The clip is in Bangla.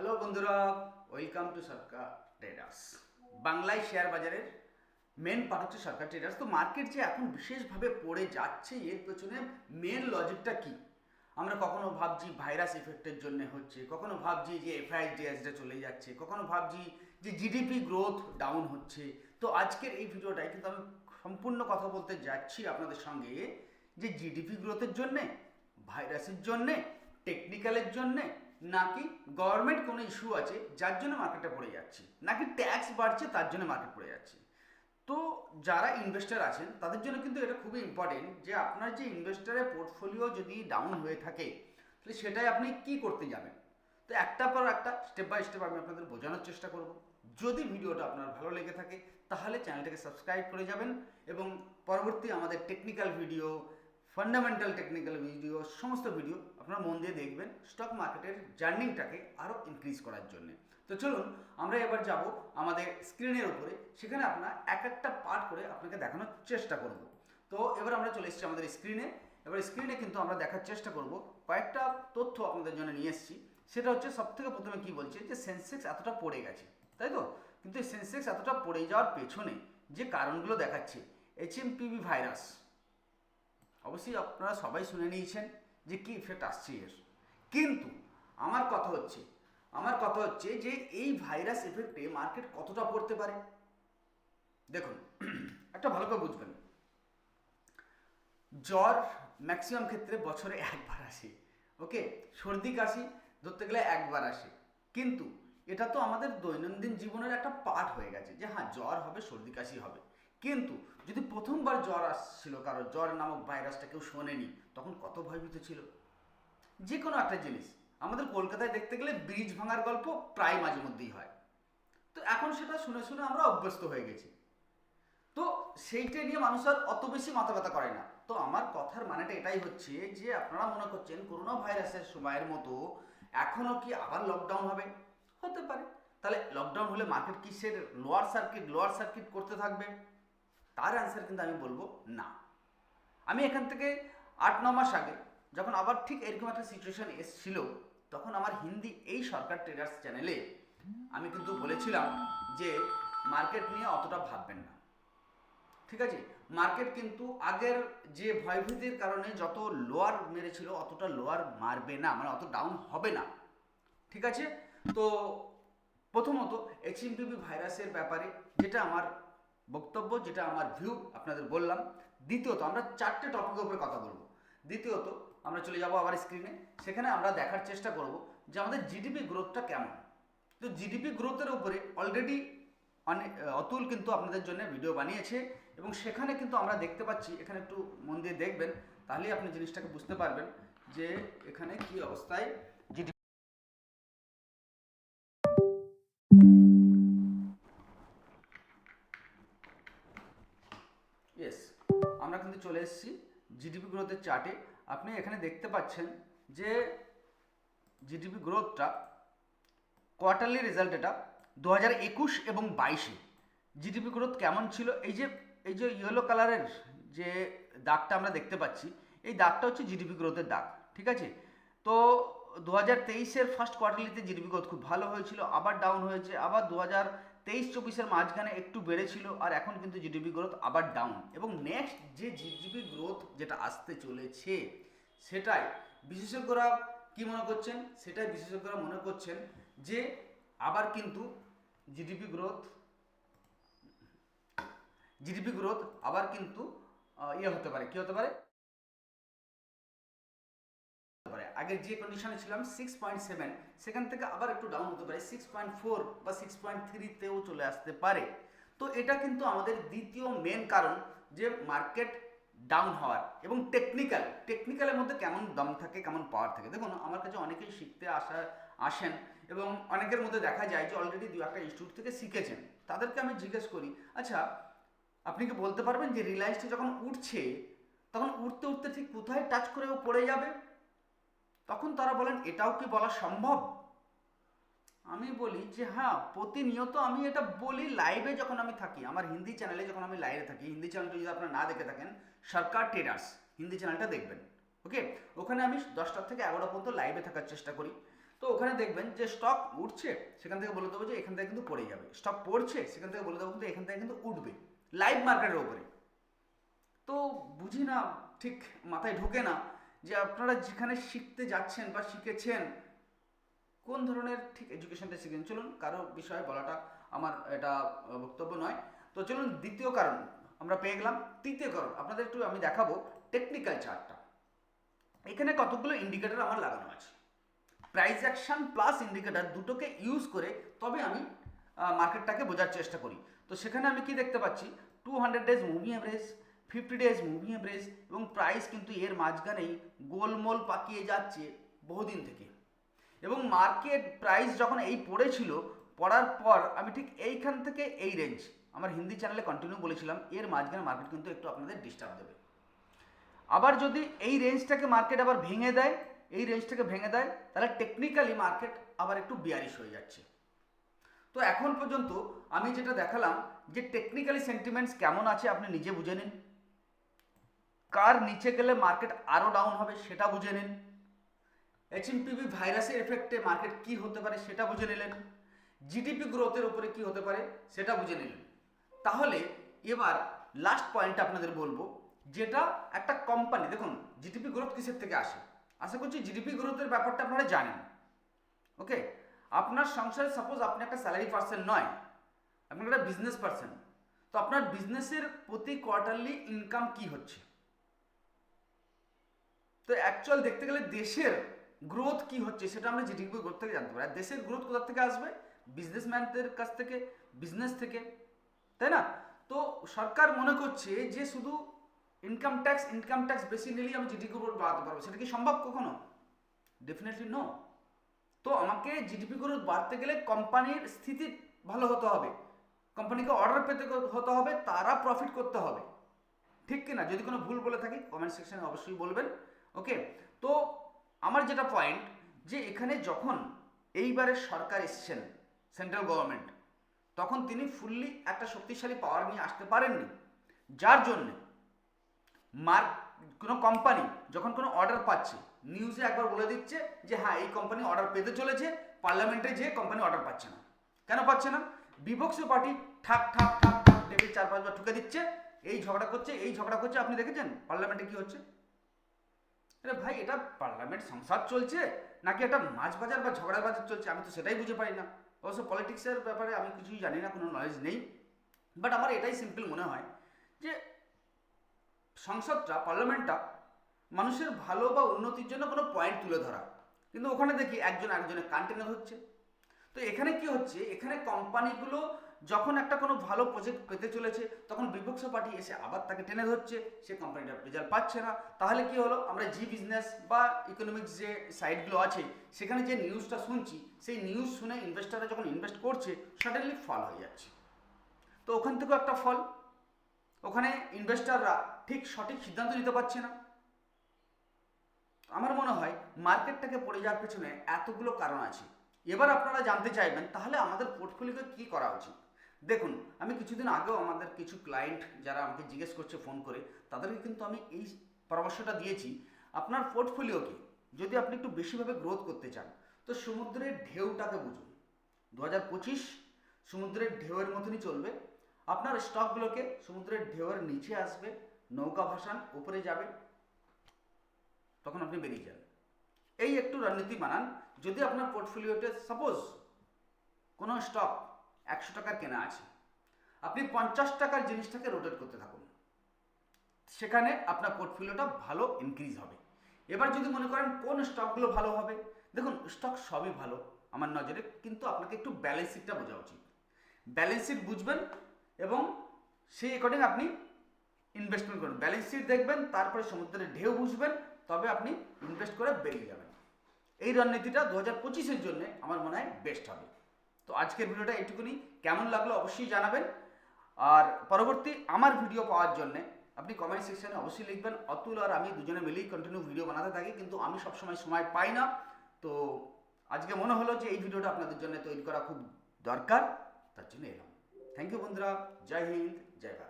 হ্যালো বন্ধুরা। ওয়েলকাম টু সরকার ট্রেডার্স বাংলায় শেয়ার বাজারের মেন পার্ট হচ্ছে সরকার ট্রেডার্স তো মার্কেট যে এখন বিশেষভাবে পড়ে যাচ্ছে, এর পেছনে মেন লজিকটা কি? আমরা কখনো ভাবছি ভাইরাস ইফেক্টের জন্য হচ্ছে, কখনো ভাবছি যে এফআইডিএসটা চলে যাচ্ছে, কখনো ভাবছি যে জিডিপি গ্রোথ ডাউন হচ্ছে। তো আজকের এই ভিডিওটায় কিন্তু আমি সম্পূর্ণ কথা বলতে যাচ্ছি আপনাদের সঙ্গে যে জিডিপি গ্রোথের জন্যে ভাইরাসের জন্যে টেকনিক্যালের জন্যে নাকি গভর্নমেন্ট কোনো ইস্যু আছে যার জন্য মার্কেটটা পড়ে যাচ্ছে? নাকি ট্যাক্স বাড়ছে তার জন্য মার্কেট পড়ে যাচ্ছে? তো যারা ইনভেস্টার আছেন, তাদের জন্য কিন্তু এটা খুবই ইম্পর্টেন্ট যে আপনার যে ইনভেস্টারের পোর্টফোলিও যদি ডাউন হয়ে থাকে, তাহলে সেটাই আপনি কি করতে যাবেন? তো একটা পর একটা স্টেপ বাই স্টেপ আমি আপনাদের বোঝানোর চেষ্টা করব। যদি ভিডিওটা আপনার ভালো লেগে থাকে, তাহলে চ্যানেলটাকে সাবস্ক্রাইব করে যাবেন এবং পরবর্তী আমাদের technical video fundamental technical video সমস্ত ভিডিও আপনারা মন দিয়ে দেখবেন স্টক মার্কেটের জার্নিংটাকে আরও ইনক্রিজ করার জন্য। তো চলুন, আমরা এবার যাব আমাদের স্ক্রিনের উপরে, সেখানে আপনার এক একটা পার্ট করে আপনাকে দেখানোর চেষ্টা করব। তো এবার আমরা চলে এসেছি আমাদের স্ক্রিনে এবার স্ক্রিনে কিন্তু আমরা দেখার চেষ্টা করব, কয়েকটা তথ্য আপনাদের জন্য নিয়ে এসেছি। সেটা হচ্ছে সব থেকে প্রথমে কি বলছে যে সেন্সেক্স এতটা পড়ে গেছে, তাই তো? কিন্তু সেন্সেক্স এতটা পড়ে যাওয়ার পেছনে যে কারণগুলো দেখাচ্ছে এইচএমপিভি ভাইরাস অবশ্যই আপনারা সবাই শুনে নিয়েছেন যে কি ইফেক্ট আসছে এর। কিন্তু আমার কথা হচ্ছে, আমার কথা হচ্ছে যে এই ভাইরাস এফেক্টে মার্কেট কতটা পড়তে পারে? দেখুন, একটা ভালো করে বুঝবেন। জ্বর ম্যাক্সিমাম ক্ষেত্রে বছরে একবার আসে ওকে সর্দি, কাশি ধরতে গেলে একবার আসে। কিন্তু এটা তো আমাদের দৈনন্দিন জীবনের একটা পার্ট হয়ে গেছে যে হ্যাঁ জ্বর হবে, সর্দি, কাশি হবে। কিন্তু যদি প্রথমবার জ্বর আসছিল কারও, জ্বর নামক ভাইরাসটা কেউ শোনেনি, তখন কত ভয়ভীত ছিল? যে কোনো একটা জিনিস। আমাদের কলকাতায় দেখতে গেলে ব্রিজ ভাঙার গল্প প্রায় মাঝে মধ্যেই হয়। তো এখন সেটা শুনে শুনে আমরা অভ্যস্ত হয়ে গেছি। তো সেইটা নিয়ে মানুষ আর অত বেশি মাথা ব্যথা করে না। তো আমার কথার মানেটা এটাই হচ্ছে যে, আপনারা মনে করছেন করোনা ভাইরাসের সময়ের মতো এখনও কি আবার লকডাউন হবে? হতে পারে। তাহলে লকডাউন হলে মার্কেট কি সে লোয়ার সার্কিট লোয়ার সার্কিট করতে থাকবে। তার অ্যান্সার কিন্তু আমি বলব না। আমি এখান থেকে আট, ন মাস আগে যখন আবার ঠিক এরকম একটা সিচুয়েশন এসছিল, তখন আমার হিন্দি এই সরকার ট্রেডার্স চ্যানেলে আমি কিন্তু বলেছিলাম যে মার্কেট নিয়ে অতটা ভাববেন না। ঠিক আছে? মার্কেট কিন্তু আগের যে ভয়ভীতির কারণে যত লোয়ার মেরেছিল, অতটা লোয়ার মারবে না মানে অত ডাউন হবে না। ঠিক আছে? তো প্রথমত এইচএমপিভি ভাইরাসের ব্যাপারে যেটা আমার বক্তব্য যেটা আমার ভিউ আপনাদের বললাম। দ্বিতীয়ত, আমরা চারটে টপিকের উপরে কথা বলব। দ্বিতীয়ত, আমরা চলে যাব আবার স্ক্রিনে সেখানে আমরা দেখার চেষ্টা করব যে আমাদের জিডিপি গ্রোথটা কেমন। তো জিডিপি গ্রোথের উপরে অলরেডি অনেক অতুল কিন্তু আপনাদের জন্য ভিডিও বানিয়েছে এবং সেখানে কিন্তু আমরা দেখতে পাচ্ছি, এখানে একটু মন দিয়ে দেখবেন, তাহলেই আপনি জিনিসটাকে বুঝতে পারবেন যে এখানে কি অবস্থায় চলে এসেছি জিডিপি গ্রোথের চার্টে আপনি এখানে দেখতে পাচ্ছেন যে জিডিপি গ্রোথটা কোয়ার্টারলি রেজাল্ট এটা দু হাজার একুশ এবং বাইশে। জিডিপি গ্রোথ কেমন ছিল? এই যে এই যে ইয়েলো কালারের যে দাগটা আমরা দেখতে পাচ্ছি, এই দাগটা হচ্ছে জিডিপি গ্রোথের দাগ, ঠিক আছে? তো দু হাজার তেইশের ফার্স্ট কোয়ার্টারলিতে জিডিপি গ্রোথ খুব ভালো হয়েছিল, আবার ডাউন হয়েছে, আবার দু হাজার তেইশ চব্বিশের মাঝখানে একটু বেড়েছিল আর এখন কিন্তু জিডিপি গ্রোথ আবার ডাউন এবং নেক্সট যে জিডিপি গ্রোথ যেটা আসতে চলেছে, সেটাই বিশেষজ্ঞরা কি মনে করছেন? সেটাই বিশেষজ্ঞরা মনে করছেন যে আবার কিন্তু জিডিপি গ্রোথ জিডিপি গ্রোথ আবার কিন্তু ইয়ে হতে পারে। কি হতে পারে? পারে আগের যে কন্ডিশনে ছিলাম সিক্স পয়েন্ট সেভেন সেখান থেকে আবার একটু ডাউন হতে পারে সিক্স পয়েন্ট ফোর বা সিক্স পয়েন্ট থ্রিতেও চলে আসতে পারে। তো এটা কিন্তু আমাদের দ্বিতীয় মেন কারণ যে মার্কেট ডাউন হওয়ার এবং টেকনিক্যাল টেকনিক্যালের মধ্যে কেমন দম থাকে, কেমন পাওয়ার থাকে। দেখুন, আমার কাছে অনেকেই শিখতে আসা, আসেন এবং অনেকের মধ্যে দেখা যায় যে অলরেডি দু একটা ইনস্টিটিউট থেকে শিখেছেন। তাদেরকে আমি জিজ্ঞেস করি আচ্ছা আপনি কি বলতে পারবেন যে রিলায়েন্সটা যখন উঠছে, তখন উঠতে উঠতে ঠিক কোথায় টাচ করে ও পড়ে যাবে? তখন তারা বলেন, এটাও কি বলা সম্ভব? আমি বলি যে হ্যাঁ প্রতিনিয়ত আমি এটা বলি লাইভে যখন আমি থাকি। আমার হিন্দি চ্যানেলে যখন আমি লাইভে থাকি, হিন্দি চ্যানেলটা যদি আপনারা না দেখে থাকেন, সরকার ট্রেডার্স হিন্দি চ্যানেলটা দেখবেন ওকে ওখানে আমি দশটা থেকে এগারোটা পর্যন্ত লাইভে থাকার চেষ্টা করি। তো ওখানে দেখবেন যে স্টক উঠছে, সেখান থেকে বলে দেবো যে, এখান থেকে কিন্তু পড়ে যাবে। স্টক পড়ছে, সেখান থেকে বলে দেবো কিন্তু এখান থেকে কিন্তু উঠবে লাইভ মার্কেটের ওপরে তো বুঝি না, ঠিক মাথায় ঢোকে না। যে আপনারা যেখানে শিখতে যাচ্ছেন বা শিখেছেন, কোন ধরনের ঠিক এডুকেশনটা শিখেন চলুন, কারও বিষয়ে বলাটা আমার এটা বক্তব্য নয়। তো চলুন, দ্বিতীয় কারণ আমরা পেয়ে গেলাম। তৃতীয় কারণ, আপনাদের একটু আমি দেখাবো টেকনিক্যাল চার্টটা এখানে কতগুলো ইন্ডিকেটর আমার লাগানো আছে। প্রাইস অ্যাকশন প্লাস ইন্ডিকেটর দুটোকে ইউজ করে তবে আমি মার্কেটটাকে বোঝার চেষ্টা করি। তো সেখানে আমি কি দেখতে পাচ্ছি? Two hundred days moving average fifty days moving average এবং প্রাইস কিন্তু এর মাঝখানেই গোলমোল পাকিয়ে যাচ্ছে বহুদিন থেকে। এবং মার্কেট প্রাইস যখন এই পড়েছিল, পড়ার পর আমি ঠিক এইখান থেকে এই রেঞ্জ আমার হিন্দি চ্যানেলে কন্টিনিউ বলেছিলাম, এর মাঝখানে মার্কেট কিন্তু একটু আপনাদের ডিস্টার্ব দেবে। আবার যদি এই রেঞ্জটাকে মার্কেট আবার ভেঙে দেয়, এই রেঞ্জটাকে ভেঙে দেয়, তাহলে টেকনিক্যালি মার্কেট আবার একটু বিয়ারিশ হয়ে যাচ্ছে। তো এখন পর্যন্ত আমি যেটা দেখালাম যে টেকনিক্যালি সেন্টিমেন্টস কেমন আছে আপনি নিজে বুঝে নিন। কার নিচে গেলে মার্কেট আরও ডাউন হবে সেটা বুঝে নিন। এইচএমপিভি ভাইরাসের এফেক্টে মার্কেট কি হতে পারে সেটা বুঝে নিলেন। জিডিপি গ্রোথের উপরে কি হতে পারে সেটা বুঝে নিলেন। তাহলে এবার লাস্ট পয়েন্ট আপনাদের বলব, যেটা একটা কোম্পানি দেখুন জিডিপি গ্রোথ কিসের থেকে আসে? আশা করছি জিডিপি গ্রোথের ব্যাপারটা আপনারা জানেন। ওকে আপনার সংসারে সাপোজ আপনি একটা স্যালারি পার্সন নয়, আপনি একটা বিজনেস পার্সন তো আপনার বিজনেসের প্রতি কোয়ার্টারলি ইনকাম কি হচ্ছে? তো অ্যাকচুয়াল দেখতে গেলে দেশের গ্রোথ কি হচ্ছে সেটা আমরা জিডিপি গ্রোথ থেকে জানতে পারি। আর দেশের গ্রোথ কোথা থেকে আসবে? বিজনেসম্যানদের কাছ থেকে বিজনেস থেকে, তাই না? তো সরকার মনে করছে যে শুধু ইনকাম ট্যাক্স ইনকাম ট্যাক্স বেশি নিলেই আমি জিডিপি গ্রোথ বাড়াতে পারব। সেটা কি সম্ভব কখনো? ডেফিনেটলি নো তো আমাকে জিডিপি গ্রোথ বাড়তে গেলে কোম্পানির স্থিতি ভালো হতে হবে। কোম্পানিকে অর্ডার পেতে হতে হবে, তারা প্রফিট করতে হবে। ঠিক কিনা? যদি কোনো ভুল বলে থাকি কমেন্ট সেকশনে অবশ্যই বলবেন। ওকে তো আমার যেটা পয়েন্ট যে এখানে যখন এইবারে সরকার এসছেন সেন্ট্রাল গভর্নমেন্ট তখন তিনি ফুললি একটা শক্তিশালী পাওয়ার নিয়ে আসতে পারেননি। যার জন্যে মার্ক কোনো কোম্পানি যখন কোনো অর্ডার পাচ্ছে নিউজে একবার বলে দিচ্ছে যে হ্যাঁ এই কোম্পানি অর্ডার পেতে চলেছে পার্লামেন্টে যে কোম্পানি অর্ডার পাচ্ছে না। কেন পাচ্ছে না? বিপক্ষ পার্টি ঠাক ঠাক ঠাক ঠাক টেবিল চার পাঁচবার ঠুকে দিচ্ছে, এই ঝগড়া করছে, এই ঝগড়া করছে, আপনি দেখেছেন? পার্লামেন্টে কি হচ্ছে? আরে ভাই, এটা পার্লামেন্ট সংসদ চলছে? নাকি এটা মাছ বাজার বা ঝগড়া বাজার চলছে? আমি তো সেটাই বুঝে পাই না। অবশ্য পলিটিক্সের ব্যাপারে আমি কিছুই জানি না, কোনো নলেজ নেই। বাট আমার এটাই সিম্পল মনে হয় যে, সংসদটা, পার্লামেন্টটা মানুষের ভালো বা উন্নতির জন্য কোনো পয়েন্ট তুলে ধরা। কিন্তু ওখানে দেখি একজন একজনের কান টেনে ধরছে। তো এখানে কি হচ্ছে? এখানে কোম্পানিগুলো যখন একটা কোনো ভালো প্রজেক্ট পেতে চলেছে, তখন বিপক্ষ পার্টি এসে আবার তাকে টেনে ধরছে, সে কোম্পানিটা রেজাল্ট পাচ্ছে না। তাহলে কি হলো? আমরা জি বিজনেস বা ইকোনমিক্স যে সাইটগুলো আছে, সেখানে যে নিউজটা শুনছি, সেই নিউজ শুনে ইনভেস্টাররা যখন ইনভেস্ট করছে সাডেনলি ফল হয়ে যাচ্ছে। তো ওখান থেকেও একটা ফল। ওখানে ইনভেস্টাররা ঠিক সঠিক সিদ্ধান্ত নিতে পারছে না। আমার মনে হয় মার্কেটটাকে পড়ে যাওয়ার পেছনে এতগুলো কারণ আছে। এবার আপনারা জানতে চাইবেন, তাহলে আমাদের পোর্টফোলিওকে কী করা উচিত? দেখুন, আমি কিছুদিন আগেও আমাদের কিছু ক্লায়েন্ট যারা আমাকে জিজ্ঞেস করছে ফোন করে, তাদেরকে কিন্তু আমি এই পরামর্শটা দিয়েছি। আপনার পোর্টফোলিওকে যদি আপনি একটু বেশিভাবে গ্রোথ করতে চান, তো সমুদ্রের ঢেউটাকে বুঝুন। দু হাজার পঁচিশ সমুদ্রের ঢেউয়ের মতনই চলবে। আপনার স্টকগুলোকে সমুদ্রের ঢেউয়ের নিচে আসবে, নৌকা ভাসান, উপরে যাবে, তখন আপনি বেরিয়ে যান। এই একটু রণনীতি বানান যদি আপনার পোর্টফোলিওতে সাপোজ কোনো স্টক একশো টাকার কেনা আছে। আপনি পঞ্চাশ টাকার জিনিসটাকে রোটেট করতে থাকুন। সেখানে আপনার পোর্টফোলিওটা ভালো ইনক্রিজ হবে। এবার যদি মনে করেন কোন স্টকগুলো ভালো হবে, দেখুন স্টক সবই ভালো। আমার নজরে কিন্তু আপনাকে একটু ব্যালেন্স শিটটা বোঝা উচিত। ব্যালেন্স শিট বুঝবেন এবং সেই অ্যাকর্ডিং আপনি ইনভেস্টমেন্ট করুন। ব্যালেন্স শিট দেখবেন, তারপরে সমুদ্রের ঢেউ বুঝবেন, তবে আপনি ইনভেস্ট করে বেরিয়ে যাবেন। এই রণনীতিটা দু হাজার পঁচিশের জন্য আমার মনে হয় বেস্ট হবে। তো আজকের ভিডিওটা এইটুকুনি। কেমন লাগল অবশ্যই জানাবেন। আর পরবর্তী আমার ভিডিও পাওয়ার জন্য আপনি কমেন্ট সেকশনে অবশ্যই লিখবেন। অতুল আর আমি দুজনে মিলেই কন্টিনিউ ভিডিও বানাতে থাকি, কিন্তু আমি সবসময় সময় পাই না। তো আজকে মনে হলো যে এই ভিডিওটা আপনাদের জন্য তৈরি করা খুব দরকার, তার জন্য এলাম। থ্যাংক ইউ বন্ধুরা। জয় হিন্দ, জয় ভারত।